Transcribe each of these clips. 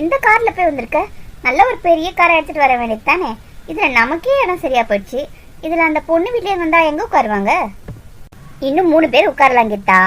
இந்த கார்ல போய் வந்திருக்க? நல்ல ஒரு பெரிய காரை எடுத்துட்டு வர வேண்டியது தானே இதுல நமக்கே இடம் சரியா போயிடுச்சு. இதுல அந்த பொண்ணு வீட்லயே வந்தா எங்க உட்காருவாங்க? இன்னும் மூணு பேர் உட்காரலாம் கீதா.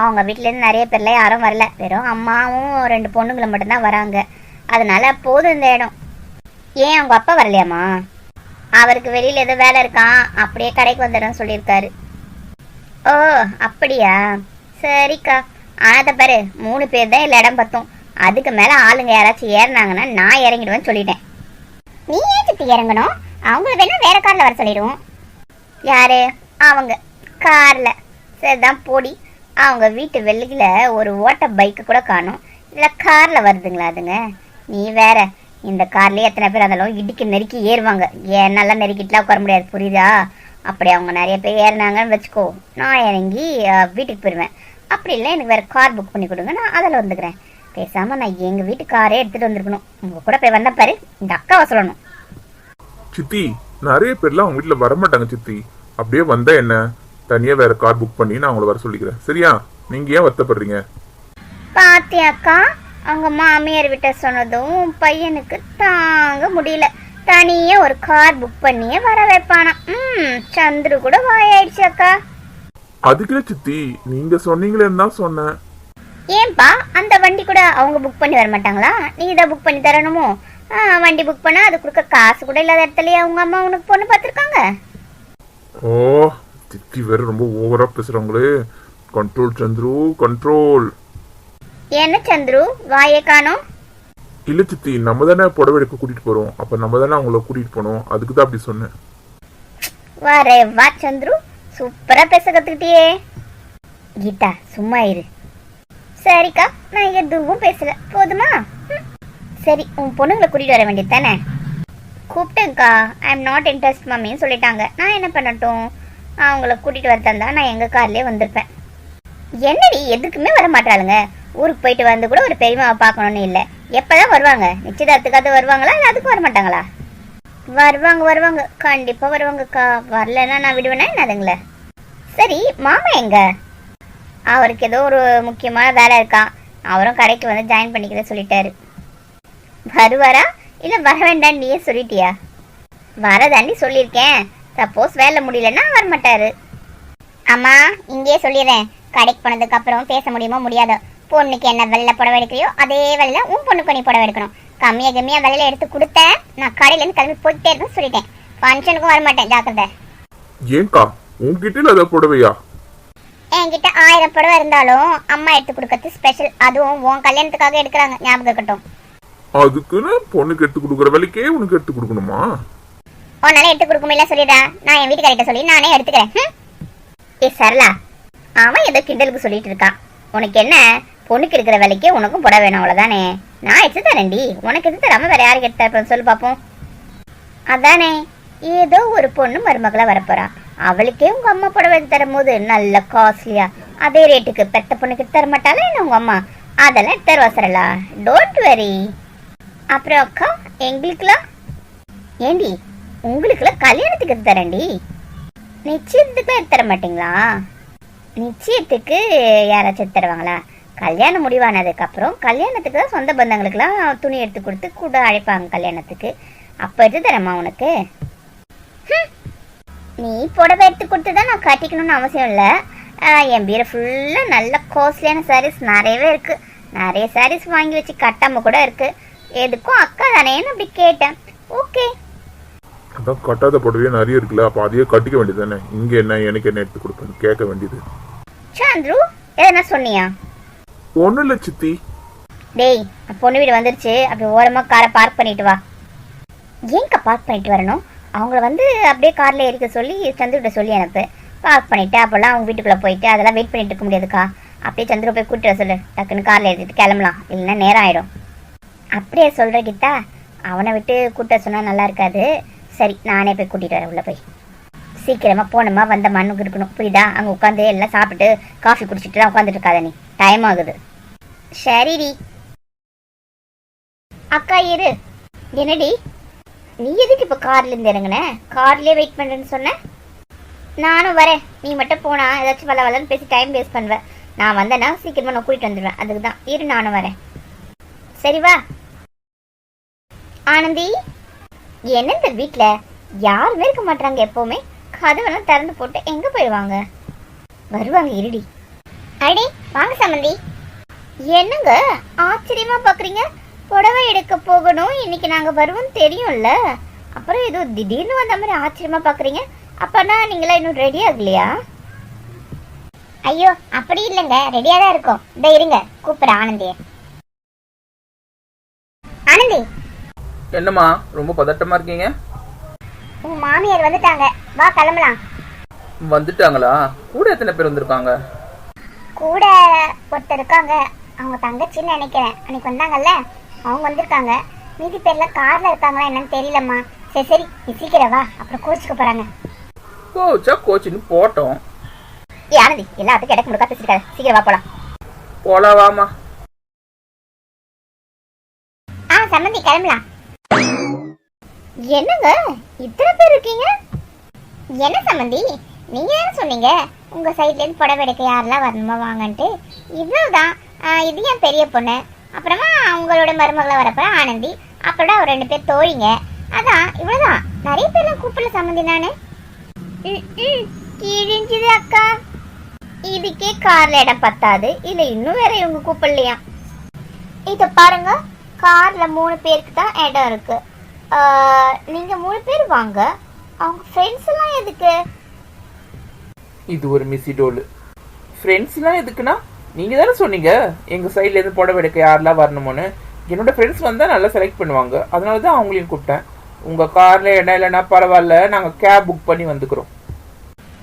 அவங்க வீட்டிலேருந்து நிறைய பேர்ல யாரும் வரல. வெறும் அம்மாவும் ரெண்டு பொண்ணுங்களும் மட்டும்தான் வராங்க. அதனால போதும் இந்த இடம். ஏன் அவங்க அப்பா வரலையாமா அவருக்கு வெளியில் ஏதோ வேலை இருக்கான் அப்படியே கடைக்கு வந்துடும் சொல்லியிருக்காரு. ஓ அப்படியா? சரிக்கா. ஆனால் பாரு மூணு பேர் தான் இல்லை இடம் பத்தும். அதுக்கு மேல ஆளுங்க யாராச்சும் ஏறினாங்கன்னா நான் இறங்கிடுவேன்னு சொல்லிட்டேன். நீ ஏன் சித்தி இறங்கணும்? அவங்கள வேணா வேற கார்ல வர சொல்லிடுவோம். யாரு? அவங்க. கார்ல சரிதான் போடி. அவங்க வீட்டு வெளியில ஒரு ஓட்ட பைக்கு கூட காணும். இல்ல கார்ல வருதுங்களா அதுங்க? நீ வேற. இந்த கார்லேயே எத்தனை பேர் அதெல்லாம் இடிக்கு நெருக்கி ஏறுவாங்க. என்னெல்லாம் நல்லா நெருக்கிட்டுலாம் உட்கார முடியாது புரியுதா? அப்படி அவங்க நிறைய பேர் ஏறினாங்கன்னு வச்சுக்கோ. நான் இறங்கி வீட்டுக்கு போயிடுவேன். அப்படி இல்லை எனக்கு வேற கார் புக் பண்ணி கொடுங்க. நான் அதில் வந்துக்கிறேன். பேசாம நான் எங்க வீட்டு காரே எடுத்துட்டு வந்திருக்கணும். உங்க கூட போய் வந்த பாரு இந்த அக்காவை சொல்லணும். சித்தி நிறைய பேர்லாம் அவங்க வீட்டுல வரமாட்டாங்க சித்தி. அப்படியே வந்தா என்ன? தனியா வேற கார் புக் பண்ணி நான் அவங்கள வர சொல்லிக்கிறேன். சரியா? நீங்க ஏன் வருத்தப்படுறீங்க? பாத்தியாக்கா அவங்க மாமியார் விட்ட சொன்னதும் பையனுக்கு தாங்க முடியல. தனியா ஒரு கார் புக் பண்ணியே வர வைப்பானா. ம் சந்துரு கூட வாயாயிடுச்சு அக்கா. அதுக்குள்ள சித்தி நீங்க சொன்னீங்களேன்னு தான் சொன்னேன். ஏன்பா அந்த வண்டி கூட அவங்க புக் பண்ணி வர மாட்டாங்களா? நீ இதை புக் பண்ணி தரணுமோ? வண்டி புக் பண்ணா அது கொடுக்க காசு கூட இல்லாத இடத்துலயே அவங்க அம்மா உனக்கு பொண்ணு பார்த்துருக்காங்க. ஓ சித்தி வேற ரொம்ப ஓவரா பேசுறாங்களே. கண்ட்ரோல் சந்துரு கண்ட்ரோல் என்ன சந்துரு வாயை காணோம்? இல்ல சித்தி நம்ம தானே புடவை எடுக்க கூட்டிட்டு போறோம். அப்ப நம்ம தானே அவங்கள கூட்டிட்டு போனோம். அதுக்கு தான் அப்படி சொன்னேன். வரே வா சந்துரு. சூப்பரா பேச கத்துக்கிட்டியே. கீதா சும்மா இரு. சரிக்கா நான் எதுவும் பேசல. போதுமா? சரி உன் பொண்ணுங்களை கூட்டிட்டு வர வேண்டியது தானே கூப்பிட்டேங்க்கா ஐ எம் நாட் இன்ட்ரெஸ்ட் மம்மின்னு சொல்லிட்டாங்க. நான் என்ன பண்ணட்டும்? அவங்கள கூட்டிட்டு வரதா நான் எங்க கார்லயே வந்திருப்பேன். என்னடி எதுக்குமே வர மாட்டாளுங்க. ஊருக்கு போயிட்டு வந்து கூட ஒரு பெரியமாவை பார்க்கணும்னு இல்லை. எப்பதான் வருவாங்க? நிச்சயதார்த்துக்காவது வருவாங்களா? இல்லை அதுக்கும் வர மாட்டாங்களா வருவாங்க வருவாங்க. கண்டிப்பா வருவாங்கக்கா. வரலன்னா நான் விடுவேனா என்னதுங்களே? சரி மாமா எங்க? அவருக்கு ஏதோ ஒரு முக்கியமான வேலை இருக்கான் அவரும் கடைக்கு வந்து ஜாயின் பண்ணிக்கிறத சொல்லிட்டாரு. வருவாரா? இல்ல வர வேண்டாம் நீயே சொல்லிட்டியா? வரதாண்டி சொல்லியிருக்கேன். சப்போஸ் வேலை முடியலன்னா வர மாட்டாரு. அம்மா இங்கேயே சொல்லிடுறேன். கடைக்கு போனதுக்கு அப்புறம் பேச முடியுமோ முடியாதோ? பொண்ணுக்கு என்ன வெள்ளை புடவை எடுக்கிறியோ அதே வெள்ளை உன் பொண்ணுக்கு நீ புடவை எடுக்கணும். கம்மியா கம்மியா வெள்ளையில எடுத்து கொடுத்தேன். நான் கடையிலேருந்து கிளம்பி போயிட்டே இருக்குன்னு சொல்லிட்டேன். ஃபங்க்ஷனுக்கும் வர மாட்டேன் ஜாக்கிரதை. ஏன்க்கா உன்கிட்ட இல்லாத புடவையா? என்கிட்ட ஆயிரம் புடவை இருந்தாலும் அம்மா எடுத்து கொடுக்கறது ஸ்பெஷல் அதுவும் உன் கல்யாணத்துக்காக எடுக்கிறாங்க ஞாபகம் இருக்கட்டும். அதுக்குன்னு பொண்ணுக்கு எடுத்து கொடுக்குற வேலைக்கே உனக்கு எடுத்து கொடுக்கணுமா? உன்னால எடுத்து கொடுக்க முடியல சொல்லிடா. நான் என் வீட்டுக்காரிட்ட சொல்லி நானே எடுத்துக்கிறேன். ஏ சரளா அவன் ஏதோ கிண்டலுக்கு சொல்லிட்டு இருக்கான் உனக்கு என்ன? பொண்ணுக்கு இருக்கிற வேலைக்கே உனக்கும் புடவை வேணும் அவ்வளவுதானே? நான் எடுத்து தரேன்டி. உனக்கு எடுத்து தராம வேற யாருக்கு எடுத்து தரப்போம் சொல்லு பாப்போம். அதானே ஏதோ ஒரு பொண்ணு மருமகளா வரப்போறா. அவளுக்கே உங்கள் அம்மா புடவை தரும்போது நல்ல காஸ்ட்லியா அதே ரேட்டுக்கு பெத்த பொண்ணுக்கு தர மாட்டாளா என்ன உங்கள் அம்மா? அதெல்லாம் எடுத்து தருவா டோன்ட் வெரி அப்புறம் அக்கா எங்களுக்குலாம் ஏண்டி உங்களுக்குலாம் கல்யாணத்துக்கு தரேன்டி. நிச்சயத்துக்கு எடுத்து தர மாட்டிங்களா? நிச்சயத்துக்கு யாராச்சும் எடுத்து தருவாங்களா? கல்யாணம் முடிவானதுக்கப்புறம் கல்யாணத்துக்கு தான் சொந்த பந்தங்களுக்கெல்லாம் துணி எடுத்து கொடுத்து கூட அழைப்பாங்க கல்யாணத்துக்கு. அப்போ எடுத்து தரேம்மா உனக்கு. நீ புடவை எடுத்து கொடுத்து தான் நான் கட்டிக்கணும்னு அவசியம் இல்லை. என் பீரை ஃபுல்லாக நல்ல காஸ்ட்லியான சாரீஸ் நிறையவே இருக்கு. நிறைய சாரீஸ் வாங்கி வச்சு கட்டாம கூட இருக்கு. எதுக்கும் அக்கா தானேன்னு அப்படி கேட்டேன். ஓகே அதான் கட்டாத புடவையே நிறைய இருக்குல்ல அப்ப அதையே கட்டிக்க வேண்டியது தானே இங்க என்ன எனக்கு என்ன எடுத்து கொடுப்பேன்னு கேட்க வேண்டியது. சாந்த்ரு எதனா சொன்னியா? ஒண்ணும் இல்ல சித்தி. டேய் பொண்ணு வீடு வந்துருச்சு. அப்படி ஓரமா காரை பார்க் பண்ணிட்டு வா. ஏங்க பார்க் பண்ணிட்டு வரணும்? அவங்கள வந்து அப்படியே காரில் ஏறிக்க சொல்லி சந்துருகிட்ட சொல்லி அனுப்பு. பார்க் பண்ணிட்டு அப்போல்லாம் அவங்க வீட்டுக்குள்ளே போயிட்டு அதெல்லாம் வெயிட் பண்ணிட்டு இருக்க முடியாதுக்கா. அப்படியே சந்திர போய் கூட்டிட்டு வர சொல்லு. டக்குன்னு காரில் ஏறிட்டு கிளம்பலாம். இல்லைன்னா நேரம் ஆயிடும். அப்படியே சொல்கிற கீதா அவனை விட்டு கூட்ட சொன்னால் நல்லா இருக்காது. சரி நானே போய் கூட்டிகிட்டு வரேன் உள்ளே போய். சீக்கிரமாக போனோமா வந்த மண்ணுக்கு இருக்கணும். புரியுதா? அங்கே உட்காந்து எல்லாம் சாப்பிட்டு காஃபி குடிச்சிட்டு தான் உட்காந்துட்டு இருக்காத நீ. டைம் ஆகுது. சரிடி. அக்கா இரு. என்னடி? நீ எதுக்கு இப்ப கார்ல இருந்து இறங்குன? கார்லயே வெயிட் பண்றேன்னு சொன்ன? நானும் வரேன். நீ மட்டும் போனா ஏதாச்சும் வள வளன்னு பேசி டைம் வேஸ்ட் பண்ணுவேன் நான் வந்தேன்னா சீக்கிரமா நான் கூட்டிட்டு வந்துடுவேன் அதுக்கு தான் இரு நானும் வரேன். சரி வா. ஆனந்தி என்ன இந்த வீட்ல? யாருமே இருக்க மாட்டாங்க எப்பவுமே. கதவெல்லாம் திறந்து போட்டு எங்க போயிடுவாங்க? வருவாங்க இருடி. அடி வாங்க சம்மந்தி என்னங்க? ஆச்சரியமா பாக்குறீங்க. புடவை எடுக்க போகணும். இன்னைக்கு நாங்க வருவோம் தெரியும்ல. அப்புறம் ஏதோ திடீர்னு வந்த மாதிரி ஆச்சரியமா பாக்குறீங்க. அப்பனா நீங்களா இன்னும் ரெடி ஆகலையா? ஐயோ அப்படி இல்லைங்க. ரெடியா தான் இருக்கோம். இந்த இருங்க. கூப்பிடுறேன் ஆனந்திய ஆனந்தி. என்னம்மா ரொம்ப பதட்டமா இருக்கீங்க? உங்க மாமியார் வந்துட்டாங்க. வா கிளம்பலாம். வந்துட்டாங்களா? கூட எத்தனை பேர் வந்திருக்காங்க? கூட ஒருத்தர் இருக்காங்க. அவங்க தங்கச்சின்னு நினைக்கிறேன். அன்னைக்கு வந்தாங்கல்ல. அவங்க வந்திருக்காங்க. மீதி பேர்லாம் கார்ல இருக்காங்களா என்னன்னு தெரியலம்மா. சரி சரி நீ சீக்கிரம் வா. அப்புறம் கோச்சுக்க போறாங்க. கோச்சா கோச்சின்னு போட்டோம். ஏ ஆனந்தி எல்லாத்துக்கும் இடக்கு முடுக்கா பேசிருக்காரு சீக்கிரம் வா போலாம். போலாம் வாமா ஆ சம்மந்தி கிளம்பலாம். என்னங்க? இத்தனை பேர் இருக்கீங்க? என்ன சம்மந்தி? நீங்க தானே சொன்னீங்க? உங்க சைட்ல இருந்து புடவை எடுக்க யாரெல்லாம் வரணுமா வாங்கன்ட்டு. இவ்வளவுதான். இது என் பெரிய பொண்ணு? அப்புறமா அவங்களோட மருமகளை வரப்ப ஆனந்தி அப்புறம் ஒரு ரெண்டு பேர் தோழிங்க. அதான் இவ்வளவுதான் நிறைய பேர்லாம் கூப்பிடல சம்மந்தி நானு. கிழிஞ்சுது அக்கா. இதுக்கே கார்ல இடம் பத்தாது. இல்ல இன்னும் வேற இவங்க கூப்பிடலையா? இத பாருங்க கார்ல மூணு பேருக்கு தான் இடம் இருக்கு. நீங்க மூணு பேர் வாங்க. அவங்க ஃப்ரெண்ட்ஸ் எல்லாம் எதுக்கு? இது ஒரு மிஸ்ஸி டோல். ஃப்ரெண்ட்ஸ்லாம் எதுக்குன்னா நீங்க தானே சொன்னீங்க? எங்க சைட்ல இருந்து புடவை எடுக்க யாரெல்லாம் வரணுமோன்னு. என்னோட ஃப்ரெண்ட்ஸ் வந்தா நல்லா செலக்ட் பண்ணுவாங்க. அதனால தான் அவங்களையும் கூப்பிட்டேன். உங்க கார்ல இடம் இல்லைன்னா பரவாயில்ல. நாங்க கேப் புக் பண்ணி வந்துக்கிறோம்.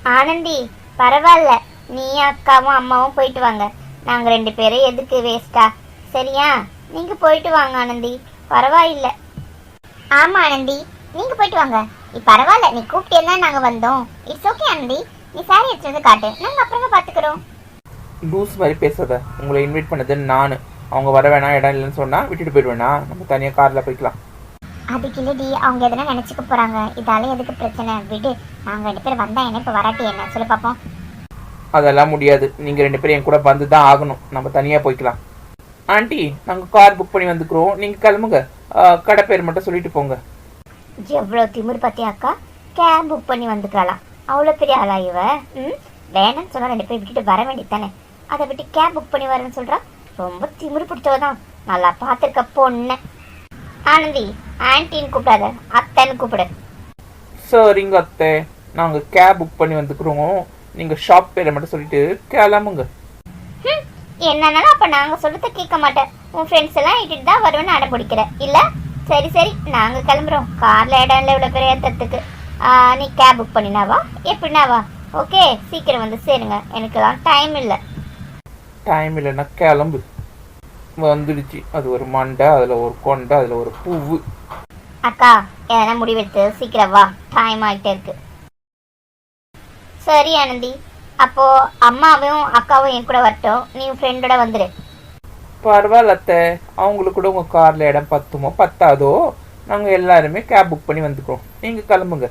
ஆனந்தி பரவாயில்ல. நீ அக்காவும் அம்மாவும் போயிட்டு வாங்க. நாங்க ரெண்டு பேரும் எதுக்கு வேஸ்டா சரியா? நீங்க போயிட்டு வாங்க ஆனந்தி. பரவாயில்ல. ஆமா ஆனந்தி. நீங்க போயிட்டு வாங்க. நீ பரவாயில்ல. நீ கூப்பிட்டே நாங்க வந்தோம். It's okay Anandhi. நீ சாரி எடுத்து வந்து காட்டு. நாங்க அப்புறமா பாத்துக்கிறோம். லூஸ் மாதிரி பேசாத உங்களை இன்வைட் பண்ணது நான். அவங்க வர வேணாம் இடம் இல்லைன்னு சொன்னா விட்டுட்டு போயிடுவேனா நம்ம தனியா கார்ல போய்க்கலாம். அதுக்கு இல்லடி அவங்க எதனா நினைச்சுக்க போறாங்க. இதால எதுக்கு பிரச்சனை? விடு. நாங்க ரெண்டு பேரும் வந்தா என்ன இப்ப வராட்டி என்ன? சொல்லு பாப்போம். அதெல்லாம் முடியாது. நீங்க ரெண்டு பேரும் என் கூட வந்து தான் ஆகணும். நம்ம தனியா போய்க்கலாம். ஆண்டி நாங்க கார் புக் பண்ணி வந்துக்கிறோம். நீங்க கிளம்புங்க. கடை பேர் மட்டும் சொல்லிட்டு போங்க. எவ்வளவு திமிர் பத்தி அக்கா? கேப் புக் பண்ணி வந்துக்கலாம் அவ்வளவு பெரிய ஆளா இவ? ம்? வேணாம்னு சொன்னா ரெண்டு பேர் விட்டுட்டு வர வேண்டியதானே அதை விட்டு கேப் புக் பண்ணி வரேன்னு சொல்றா. ரொம்ப திமிரு பிடிச்சவ தான். நல்லா பார்த்துருக்க பொண்ணு. ஆனந்தி ஆன்ட்டின்னு கூப்பிடாத. அத்தைன்னு கூப்பிடு. சரிங்க அத்தை. நாங்க கேப் புக் பண்ணி வந்துக்கிறோம். நீங்க ஷாப் பேரை மட்டும் சொல்லிட்டு கிளம்புங்க. என்னன்னாலும் அப்ப நாங்க சொல்றத கேட்க மாட்டேன். உன் ஃப்ரெண்ட்ஸ் எல்லாம் இட்டுட்டு தான் வருவேன்னு அடம் பிடிக்கிற. இல்ல? சரி சரி. நாங்க கிளம்புறோம். கார்ல இடம் இல்லை இவ்வளவு பெரிய ஏத்தத்துக்கு ஆ, நீ கேப் புக் பண்ணினாவா எப்படினாவா ஓகே சீக்கிரம் வந்து சேருங்க. எனக்குலாம் டைம் இல்லை. டைம் இல்லைன்னா கிளம்பு. வந்துடுச்சு. அது ஒரு மண்டை அதுல ஒரு கொண்டை அதுல ஒரு பூவு. அக்கா எதனா முடிவெடுத்து சீக்கிரம் வா. டைம் ஆகிட்டே இருக்கு. சரி ஆனந்தி. அப்போ அம்மாவும் அக்காவும் என் கூட வரட்டும். நீ ஃப்ரெண்டோட வந்துரு. பரவாயில்ல அத்தை. அவங்களுக்கு கூட உங்க கார்ல இடம் பத்துமோ பத்தாதோ? நாங்க எல்லாருமே கேப் புக் பண்ணி வந்துக்கிறோம். நீங்க கிளம்புங்க.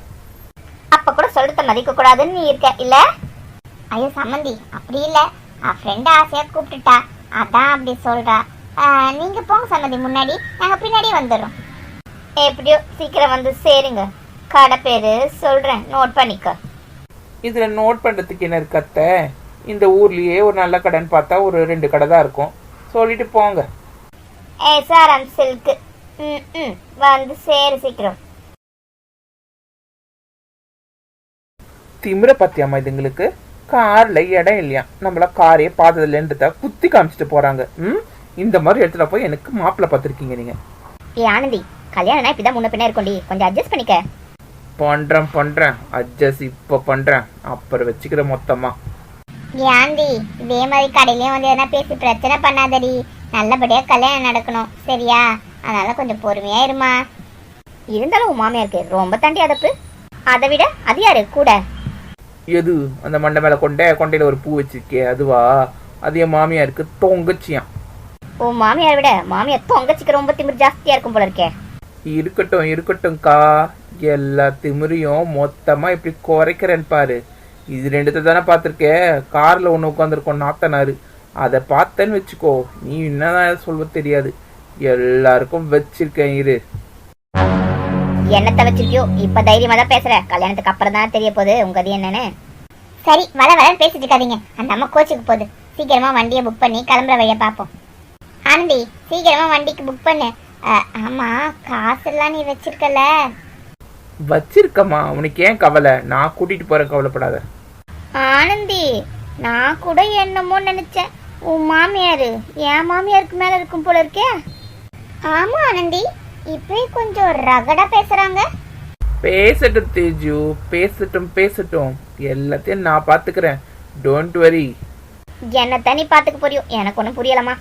அப்ப கூட சொல்றத மதிக்க கூடாதுன்னு நீ இருக்க இல்ல? ஐயோ சம்மந்தி. அப்படி இல்ல. ஃப்ரெண்ட் ஆசையா கூப்பிட்டுட்டா. அதான் அப்படி சொல்றா. ஆ, நீங்க போங்க சம்மந்தி முன்னாடி. நாங்க பின்னாடி வந்துடுறோம். எப்படியோ சீக்கிரம் வந்து சேருங்க. கடை பேரு சொல்றேன். நோட் பண்ணிக்க. இதுல நோட் பண்றதுக்கு என்ன இருக்கு அத்தை? இந்த ஊர்லயே ஒரு நல்ல கடைன்னு பார்த்தா ஒரு ரெண்டு கடை தான் இருக்கும். சொல்லிட்டு போங்க. எஸ்ஆர்எம் சில்க் ம் ம். வந்து சேரு சீக்கிரம். திமிர பத்தியாமா இதுங்களுக்கு கார்ல இடம் இல்லையா? நம்மள காரே பார்த்ததுலன்றத குத்தி காமிச்சிட்டு போறாங்க. ம்? இந்த மாதிரி இடத்துல போய் எனக்கு மாப்பிள்ளை பார்த்துருக்கீங்க நீங்க. ஏ ஆனந்தி கல்யாணம்னா இப்படிதான் முன்ன பின்ன இருக்கும்டி. கொஞ்சம் அட்ஜஸ்ட் பண்ணிக்க. பண்றேன் பண்றேன். அட்ஜஸ்ட் இப்ப பண்றேன். அப்புறம் வச்சுக்கிற மொத்தமா. ஏ ஆண்டி இதே மாதிரி கடையிலயும் வந்து எதனா பேசி பிரச்சனை பண்ணாதடி. நல்லபடியா கல்யாணம் நடக்கணும். சரியா? அதனால கொஞ்சம் பொறுமையா இருமா. இருந்தாலும் உன் மாமியாருக்கு ரொம்ப தாண்டி அதப்பு. அதை விட அது யாரு? கூட. எது? அந்த மண்டை மேல கொண்டை கொண்டையில ஒரு பூ வச்சிருக்கே அதுவா? அது என் மாமியாருக்கு தொங்கச்சியான் உன் மாமியாரை விட மாமியார் தொங்கச்சிக்கு ரொம்ப திமிர் ஜாஸ்தியா இருக்கும் போல இருக்கே. இருக்கட்டும் இருக்கட்டும்க்கா. எல்லா திமிரையும் மொத்தமா இப்படி குறைக்கிறேன்னு பாரு. இது ரெண்டுத்த தானே பார்த்துருக்க. கார்ல ஒன்று உட்காந்துருக்கோம் நாத்தனாரு. அதை பார்த்தேன்னு வச்சுக்கோ. நீ என்னதான் சொல்ல தெரியாது. எல்லாருக்கும் வச்சிருக்கேன் இரு. என்னத்தை வச்சிருக்கியோ இப்ப தைரியமா தான் பேசுற. கல்யாணத்துக்கு அப்புறம் தான் தெரிய போகுது. உங்க அது என்னன்னு. சரி வள வளன்னு பேசிட்டு இருக்காதீங்க. அந்த அம்மா கோச்சுக்கு போகுது. சீக்கிரமா வண்டியை புக் பண்ணி கிளம்புற வழியை பார்ப்போம். ஆனந்தி சீக்கிரமா வண்டிக்கு புக் பண்ணு. ஆமா காசெல்லாம் நீ வச்சிருக்கல. வச்சிருக்கம்மா. உனக்கு ஏன் கவலை? நான் கூட்டிட்டு போறேன் கவலைப்படாத. ஆனந்தி நான் கூட என்னமோ நினைச்சேன். உன் மாமியாரு என் மாமியாருக்கு மேல இருக்கும் போல இருக்கே. ஆமா ஆனந்தி. இப்பவே கொஞ்சம் ரகடா பேசுறாங்க. பேசட்டும் தேஜு பேசட்டும் பேசட்டும். எல்லாத்தையும் நான் பாத்துக்கிறேன் டோன்ட் வரி என்ன தனி பாத்துக்க புரியும் எனக்கு ஒன்றும் புரியலம்மா.